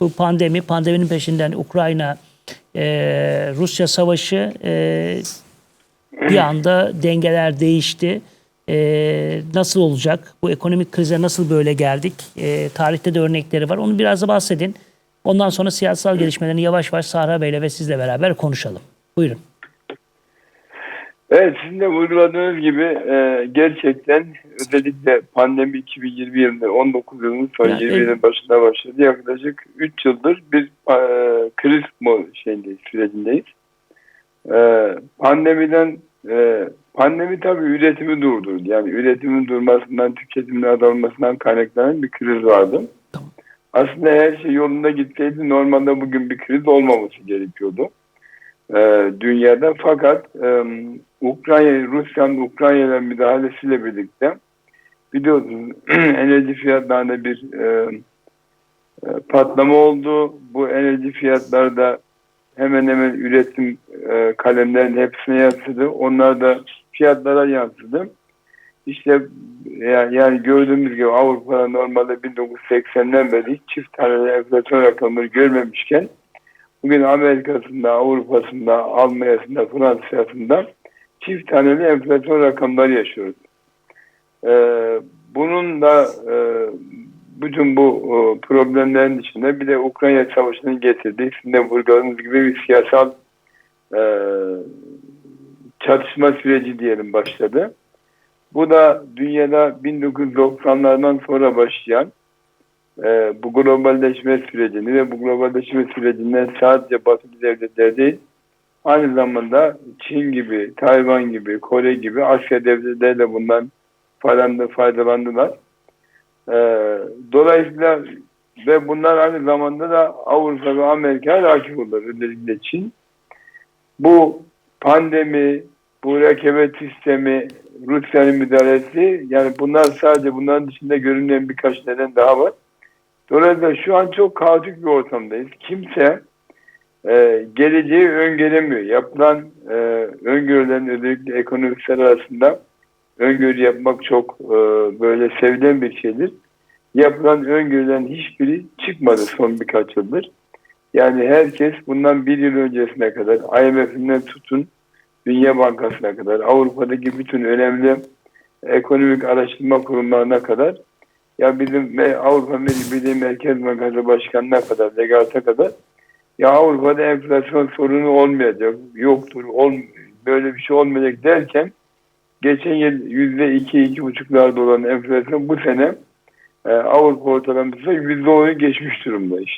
bu pandemi, pandeminin peşinden Ukrayna, e, Rusya savaşı e, bir anda dengeler değişti. E, nasıl olacak? Bu ekonomik krize nasıl böyle geldik? E, tarihte de örnekleri var. Onu biraz da bahsedin. Ondan sonra siyasal gelişmelerini yavaş yavaş Sahra Bey'le ve sizle beraber konuşalım. Buyurun. Evet sizin de vurguladığınız gibi e, gerçekten özellikle pandemi 2020 yılında 19 yılının son Yani 20 en- yılın başında başladı. Yaklaşık 3 yıldır bir e, kriz şeyindeyiz, sürecindeyiz. E, pandemiden e, pandemi tabii üretimi durdurdu. Yani üretimin durmasından, tüketimin azalmasından kaynaklanan bir kriz vardı. Tamam. Aslında her şey yolunda gitseydi normalde bugün bir kriz olmaması gerekiyordu e, dünyada. Fakat e, Ukrayna, Rusya'nın Ukrayna'ya müdahalesiyle birlikte biliyorsunuz enerji fiyatlarında bir e, e, patlama oldu. Bu enerji fiyatları da hemen hemen üretim e, kalemlerinin hepsine yansıdı. Onlar da fiyatlara yansıdı. İşte yani, yani gördüğümüz gibi Avrupa'da normalde 1980'den beri çift taneli enflasyon rakamları görmemişken bugün Amerika'sında, Avrupa'sında, Almanya'sında, Fransa'sında çift taneli enflasyon rakamları yaşıyoruz. Ee, bunun da e, bütün bu e, problemlerin içinde bir de Ukrayna Savaşı'nın getirdiği, sizin vurguladığınız gibi bir siyasal e, çatışma süreci diyelim başladı. Bu da dünyada 1990'lardan sonra başlayan e, bu globalleşme sürecini ve bu globalleşme sürecinden sadece batılı devletler değil, aynı zamanda Çin gibi, Tayvan gibi, Kore gibi Asya devletleri de bundan faydalandı, faydalandılar. E, dolayısıyla ve bunlar aynı zamanda da Avrupa ve Amerika'ya rakip oldular. Özellikle Çin. Bu pandemi, bu rekabet sistemi, Rusya'nın müdahalesi yani bunlar sadece bunların dışında görünmeyen birkaç neden daha var. Dolayısıyla şu an çok kaotik bir ortamdayız. Kimse e, geleceği öngöremiyor. Yapılan e, öngörülerin özellikle ekonomikler arasında öngörü yapmak çok e, böyle sevilen bir şeydir. Yapılan öngörülerin hiçbiri çıkmadı son birkaç yıldır. Yani herkes bundan bir yıl öncesine kadar IMF'inden tutun Dünya Bankası'na kadar Avrupa'daki bütün önemli ekonomik araştırma kurumlarına kadar ya bizim Avrupa Birliği Merkez Bankası Başkanı'na kadar, Legat'a kadar ya Avrupa'da enflasyon sorunu olmayacak, yoktur, ol, böyle bir şey olmayacak derken geçen yıl yüzde iki, iki buçuklarda olan enflasyon bu sene e, Avrupa ortalaması yüzde onu geçmiş durumda işte.